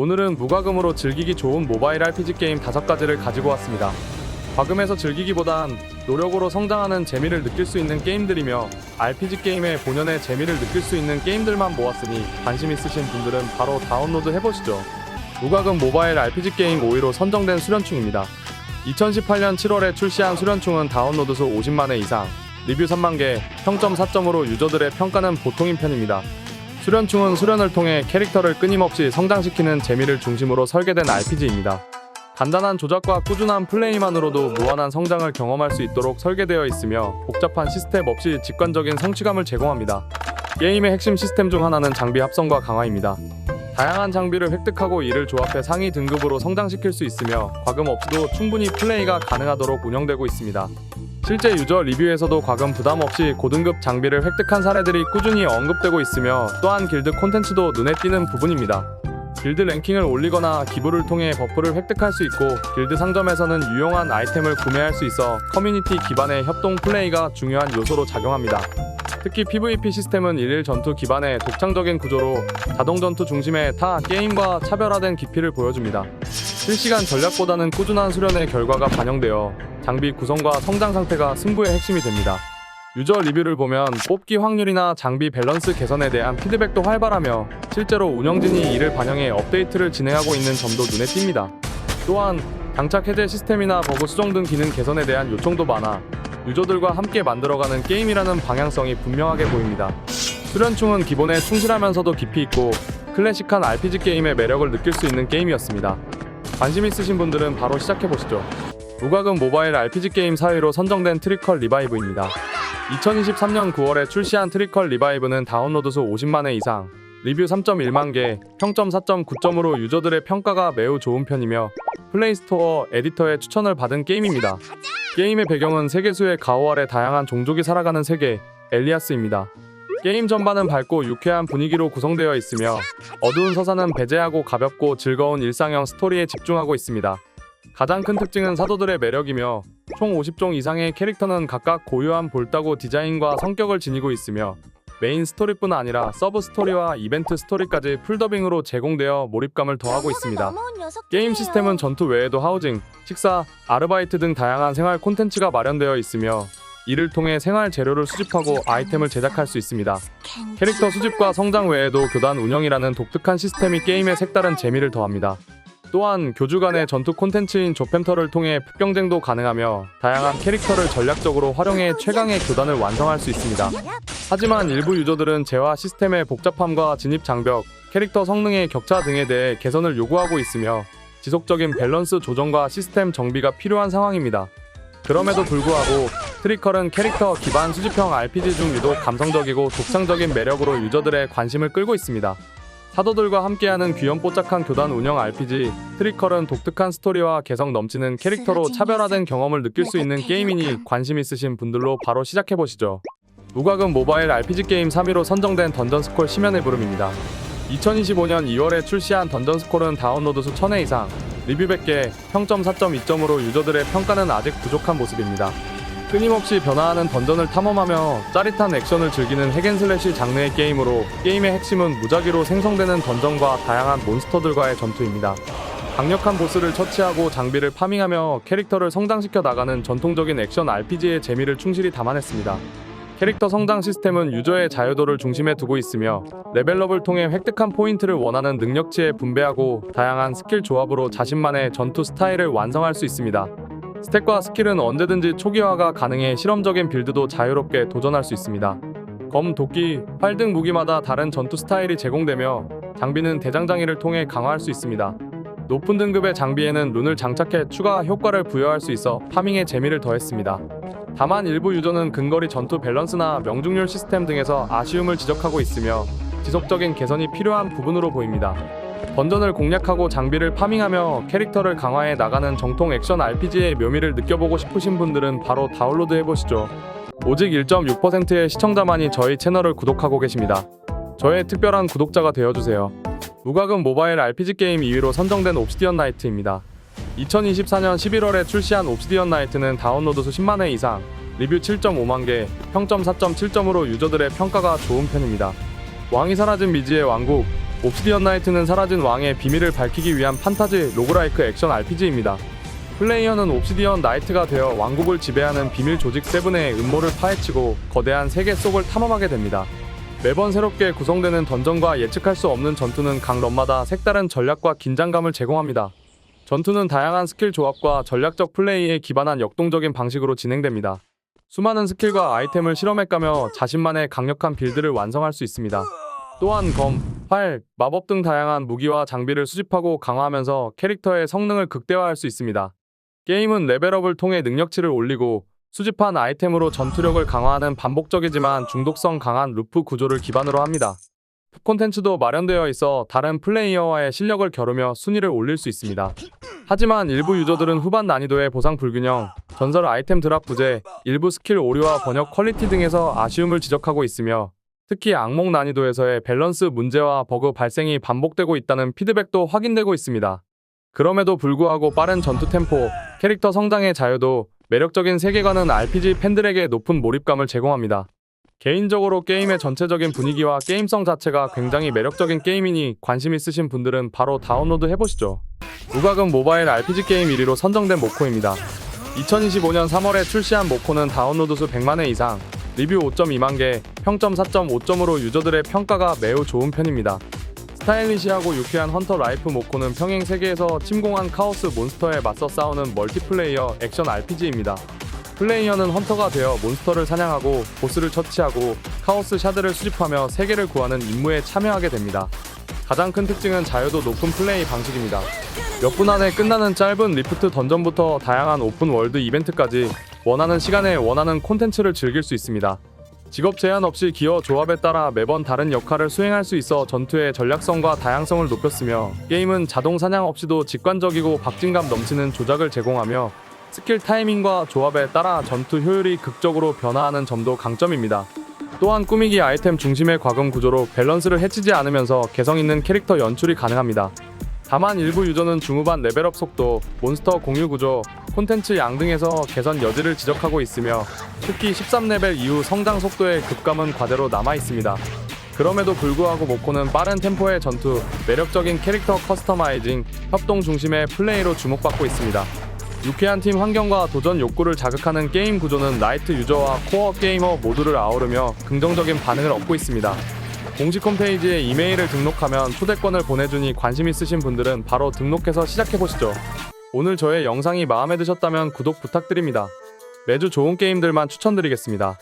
오늘은 무과금으로 즐기기 좋은 모바일 RPG 게임 5가지를 가지고 왔습니다. 과금해서 즐기기보단 노력으로 성장하는 재미를 느낄 수 있는 게임들이며 RPG 게임의 본연의 재미를 느낄 수 있는 게임들만 모았으니 관심 있으신 분들은 바로 다운로드 해보시죠. 무과금 모바일 RPG 게임 5위로 선정된 수련충입니다. 2018년 7월에 출시한 수련충은 다운로드 수 50만 회 이상, 리뷰 3만 개, 평점 4점으로 유저들의 평가는 보통인 편입니다. 수련충은 수련을 통해 캐릭터를 끊임없이 성장시키는 재미를 중심으로 설계된 RPG입니다. 간단한 조작과 꾸준한 플레이만으로도 무한한 성장을 경험할 수 있도록 설계되어 있으며 복잡한 시스템 없이 직관적인 성취감을 제공합니다. 게임의 핵심 시스템 중 하나는 장비 합성과 강화입니다. 다양한 장비를 획득하고 이를 조합해 상위 등급으로 성장시킬 수 있으며 과금 없이도 충분히 플레이가 가능하도록 운영되고 있습니다. 실제 유저 리뷰에서도 과금 부담 없이 고등급 장비를 획득한 사례들이 꾸준히 언급되고 있으며 또한 길드 콘텐츠도 눈에 띄는 부분입니다. 길드 랭킹을 올리거나 기부를 통해 버프를 획득할 수 있고 길드 상점에서는 유용한 아이템을 구매할 수 있어 커뮤니티 기반의 협동 플레이가 중요한 요소로 작용합니다. 특히 PVP 시스템은 일일 전투 기반의 독창적인 구조로 자동 전투 중심의 타 게임과 차별화된 깊이를 보여줍니다. 실시간 전략보다는 꾸준한 수련의 결과가 반영되어 장비 구성과 성장 상태가 승부의 핵심이 됩니다. 유저 리뷰를 보면 뽑기 확률이나 장비 밸런스 개선에 대한 피드백도 활발하며 실제로 운영진이 이를 반영해 업데이트를 진행하고 있는 점도 눈에 띕니다. 또한 장착 해제 시스템이나 버그 수정 등 기능 개선에 대한 요청도 많아 유저들과 함께 만들어가는 게임이라는 방향성이 분명하게 보입니다. 수련충은 기본에 충실하면서도 깊이 있고 클래식한 RPG 게임의 매력을 느낄 수 있는 게임이었습니다. 관심 있으신 분들은 바로 시작해 보시죠. 무과금 모바일 RPG 게임 4위로 선정된 트리컬 리바이브입니다. 2023년 9월에 출시한 트리컬 리바이브는 다운로드 수 50만 회 이상, 리뷰 3.1만 개, 평점 4.9점으로 유저들의 평가가 매우 좋은 편이며 플레이스토어 에디터의 추천을 받은 게임입니다. 게임의 배경은 세계수의 가오 아래 다양한 종족이 살아가는 세계 엘리아스입니다. 게임 전반은 밝고 유쾌한 분위기로 구성되어 있으며 어두운 서사는 배제하고 가볍고 즐거운 일상형 스토리에 집중하고 있습니다. 가장 큰 특징은 사도들의 매력이며 총 50종 이상의 캐릭터는 각각 고유한 볼따고 디자인과 성격을 지니고 있으며 메인 스토리뿐 아니라 서브 스토리와 이벤트 스토리까지 풀더빙으로 제공되어 몰입감을 더하고 있습니다. 게임 시스템은 전투 외에도 하우징, 식사, 아르바이트 등 다양한 생활 콘텐츠가 마련되어 있으며 이를 통해 생활 재료를 수집하고 아이템을 제작할 수 있습니다. 캐릭터 수집과 성장 외에도 교단 운영이라는 독특한 시스템이 게임의 색다른 재미를 더합니다. 또한 교주 간의 전투 콘텐츠인 조펜터를 통해 풋경쟁도 가능하며 다양한 캐릭터를 전략적으로 활용해 최강의 교단을 완성할 수 있습니다. 하지만 일부 유저들은 재화 시스템의 복잡함과 진입 장벽, 캐릭터 성능의 격차 등에 대해 개선을 요구하고 있으며 지속적인 밸런스 조정과 시스템 정비가 필요한 상황입니다. 그럼에도 불구하고 트리컬은 캐릭터 기반 수집형 RPG 중 유독 감성적이고 독창적인 매력으로 유저들의 관심을 끌고 있습니다. 사도들과 함께하는 귀염뽀짝한 교단 운영 RPG 트리컬은 독특한 스토리와 개성 넘치는 캐릭터로 차별화된 경험을 느낄 수 있는 게임이니 관심 있으신 분들로 바로 시작해 보시죠. 무과금 모바일 RPG 게임 3위로 선정된 던전스콜 심연의 부름입니다. 2025년 2월에 출시한 던전스콜은 다운로드 수 1000회 이상, 리뷰 100개, 평점 4.2점으로 유저들의 평가는 아직 부족한 모습입니다. 끊임없이 변화하는 던전을 탐험하며 짜릿한 액션을 즐기는 핵앤슬래시 장르의 게임으로 게임의 핵심은 무작위로 생성되는 던전과 다양한 몬스터들과의 전투입니다. 강력한 보스를 처치하고 장비를 파밍하며 캐릭터를 성장시켜 나가는 전통적인 액션 RPG의 재미를 충실히 담아냈습니다. 캐릭터 성장 시스템은 유저의 자유도를 중심에 두고 있으며 레벨업을 통해 획득한 포인트를 원하는 능력치에 분배하고 다양한 스킬 조합으로 자신만의 전투 스타일을 완성할 수 있습니다. 스택과 스킬은 언제든지 초기화가 가능해 실험적인 빌드도 자유롭게 도전할 수 있습니다. 검, 도끼, 활 등 무기마다 다른 전투 스타일이 제공되며 장비는 대장장이를 통해 강화할 수 있습니다. 높은 등급의 장비에는 룬을 장착해 추가 효과를 부여할 수 있어 파밍의 재미를 더했습니다. 다만 일부 유저는 근거리 전투 밸런스나 명중률 시스템 등에서 아쉬움을 지적하고 있으며 지속적인 개선이 필요한 부분으로 보입니다. 던전을 공략하고 장비를 파밍하며 캐릭터를 강화해 나가는 정통 액션 RPG의 묘미를 느껴보고 싶으신 분들은 바로 다운로드 해보시죠. 오직 1.6%의 시청자만이 저희 채널을 구독하고 계십니다. 저의 특별한 구독자가 되어주세요. 무과금 모바일 RPG 게임 2위로 선정된 옵시디언 나이트입니다. 2024년 11월에 출시한 옵시디언 나이트는 다운로드 수 10만 회 이상, 리뷰 7.5만 개, 평점 4.7점으로 유저들의 평가가 좋은 편입니다. 왕이 사라진 미지의 왕국, 옵시디언 나이트는 사라진 왕의 비밀을 밝히기 위한 판타지 로그라이크 액션 RPG입니다. 플레이어는 옵시디언 나이트가 되어 왕국을 지배하는 비밀 조직 세븐의 음모를 파헤치고 거대한 세계 속을 탐험하게 됩니다. 매번 새롭게 구성되는 던전과 예측할 수 없는 전투는 각 런마다 색다른 전략과 긴장감을 제공합니다. 전투는 다양한 스킬 조합과 전략적 플레이에 기반한 역동적인 방식으로 진행됩니다. 수많은 스킬과 아이템을 실험해가며 자신만의 강력한 빌드를 완성할 수 있습니다. 또한 검, 활, 마법 등 다양한 무기와 장비를 수집하고 강화하면서 캐릭터의 성능을 극대화할 수 있습니다. 게임은 레벨업을 통해 능력치를 올리고 수집한 아이템으로 전투력을 강화하는 반복적이지만 중독성 강한 루프 구조를 기반으로 합니다. 콘텐츠도 마련되어 있어 다른 플레이어와의 실력을 겨루며 순위를 올릴 수 있습니다. 하지만 일부 유저들은 후반 난이도의 보상 불균형, 전설 아이템 드랍 부재, 일부 스킬 오류와 번역 퀄리티 등에서 아쉬움을 지적하고 있으며 특히 악몽 난이도에서의 밸런스 문제와 버그 발생이 반복되고 있다는 피드백도 확인되고 있습니다. 그럼에도 불구하고 빠른 전투 템포, 캐릭터 성장의 자유도 매력적인 세계관은 RPG 팬들에게 높은 몰입감을 제공합니다. 개인적으로 게임의 전체적인 분위기와 게임성 자체가 굉장히 매력적인 게임이니 관심 있으신 분들은 바로 다운로드 해보시죠. 우각은 모바일 RPG 게임 1위로 선정된 모코입니다. 2025년 3월에 출시한 모코는 다운로드 수 100만 회 이상, 리뷰 5.2만 개, 평점 4.5점으로 유저들의 평가가 매우 좋은 편입니다. 스타일리시하고 유쾌한 헌터 라이프 모코는 평행 세계에서 침공한 카오스 몬스터에 맞서 싸우는 멀티플레이어 액션 RPG입니다. 플레이어는 헌터가 되어 몬스터를 사냥하고 보스를 처치하고 카오스 샤드를 수집하며 세계를 구하는 임무에 참여하게 됩니다. 가장 큰 특징은 자유도 높은 플레이 방식입니다. 몇 분 안에 끝나는 짧은 리프트 던전부터 다양한 오픈 월드 이벤트까지 원하는 시간에 원하는 콘텐츠를 즐길 수 있습니다. 직업 제한 없이 기어 조합에 따라 매번 다른 역할을 수행할 수 있어 전투의 전략성과 다양성을 높였으며 게임은 자동 사냥 없이도 직관적이고 박진감 넘치는 조작을 제공하며 스킬 타이밍과 조합에 따라 전투 효율이 극적으로 변화하는 점도 강점입니다. 또한 꾸미기 아이템 중심의 과금 구조로 밸런스를 해치지 않으면서 개성 있는 캐릭터 연출이 가능합니다. 다만 일부 유저는 중후반 레벨업 속도, 몬스터 공유 구조, 콘텐츠 양 등에서 개선 여지를 지적하고 있으며 특히 13레벨 이후 성장 속도의 급감은 과대로 남아 있습니다. 그럼에도 불구하고 모코는 빠른 템포의 전투, 매력적인 캐릭터 커스터마이징, 협동 중심의 플레이로 주목받고 있습니다. 유쾌한 팀 환경과 도전 욕구를 자극하는 게임 구조는 라이트 유저와 코어 게이머 모두를 아우르며 긍정적인 반응을 얻고 있습니다. 공식 홈페이지에 이메일을 등록하면 초대권을 보내주니 관심 있으신 분들은 바로 등록해서 시작해보시죠. 오늘 저의 영상이 마음에 드셨다면 구독 부탁드립니다. 매주 좋은 게임들만 추천드리겠습니다.